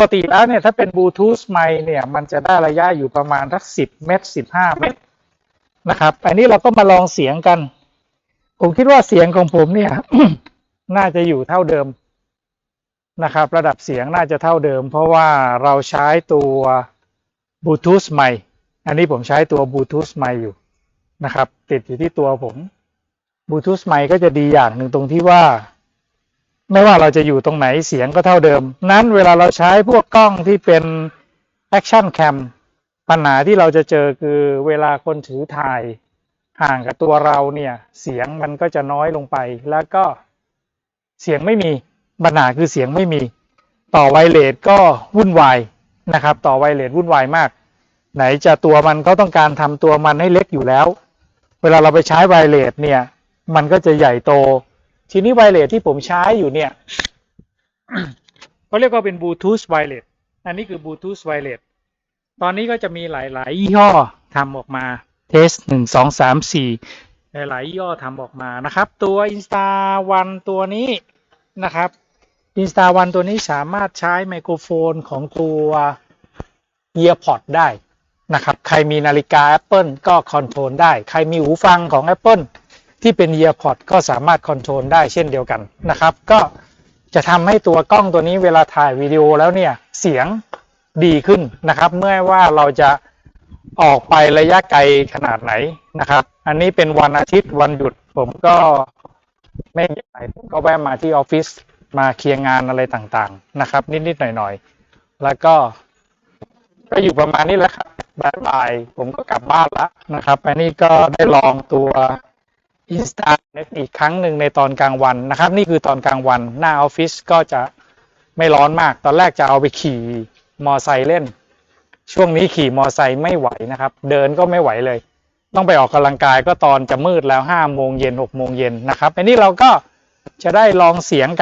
กติแล้วเนี่ยถ้าเป็นบลูทูธไมค์เนี่ย มันจะได้ระยะอยู่ประมาณสักสิบเมตรสิบห้าเมตรนะครับ อันนี้เราก็มาลองเสียงกัน ผมคิดว่าเสียงของผมเนี่ย น่าจะอยู่เท่าเดิมนะครับ ระดับเสียงน่าจะเท่าเดิม เพราะว่าเราใช้ตัวบลูทูธไมค์อันนี้ผมใช้ตัวบลูทูธไมค์อยู่นะครับ ติดอยู่ที่ตัวผมบลูทูธไมค์ก็จะดีอย่างหนึ่งตรงที่ว่า ไม่ว่าเราจะอยู่ตรงไหนเสียงก็เท่าเดิม นั้นเวลาเราใช้พวกกล้องที่เป็น Action Cam ปัญหาที่เราจะเจอคือเวลาคนถือถ่ายห่างกับตัวเราเนี่ย เสียงมันก็จะน้อยลงไป แล้วก็เสียงไม่มีปัญหาคือเสียงไม่มี ต่อไวเลสก็วุ่นวายนะครับ ต่อไวเลสวุ่นวายมาก ไหนจะตัวมันก็ต้องการทำตัวมันให้เล็กอยู่แล้ว เวลาเราไปใช้ไวเลสเนี่ย มันก็จะใหญ่โต ทีนี้ไวเลสที่ผมใช้อยู่เนี่ยเขาเรียกว่าเป็นบลูทูธไวเลสอันนี้คือบลูทูธไวเลสตอนนี้ก็จะมีหลาย ๆ ยี่ห้อทำออกมาเทสหนึ่งสองสามสี่หลาย ๆ ยี่ห้อทำออกมานะครับ ตัว Insta One ตัวนี้นะครับ Insta One ตัวนี้สามารถใช้ไมโครโฟนของตัว EarPod ได้นะครับ ใครมีนาฬิกา Apple ก็คอนโทรลได้ ใครมีหูฟังของ Apple ที่เป็น EarPod ก็สามารถคอนโทรลได้เช่นเดียวกันนะครับ ก็จะทำให้ตัวกล้องตัวนี้เวลาถ่ายวิดีโอแล้วเนี่ยเสียงดีขึ้นนะครับ เมื่อว่าเราจะออกไประยะไกลขนาดไหนนะครับ อันนี้เป็นวันอาทิตย์วันหยุดผมก็ไม่มีอะไรผมก็แวะมาที่ออฟฟิศมาเคลียร์งานอะไรต่างๆนะครับ นิดๆหน่อยๆ แล้วก็ ก็อยู่ประมาณนี้แหละครับบ่ายๆผมก็กลับบ้านแล้วนะครับอันนี้ก็ได้ลองตัว อินสตาอีกครั้งหนึ่งในตอนกลางวันนะครับ นี่คือตอนกลางวันหน้าออฟฟิศก็จะไม่ร้อนมาก ตอนแรกจะเอาไปขี่มอไซค์เล่น ช่วงนี้ขี่มอไซค์ไม่ไหวนะครับ เดินก็ไม่ไหวเลย ต้องไปออกกำลังกายก็ตอนจะมืดแล้วห้าโมงเย็นหกโมงเย็นนะครับอันนี้เราก็จะได้ลองเสียงกัน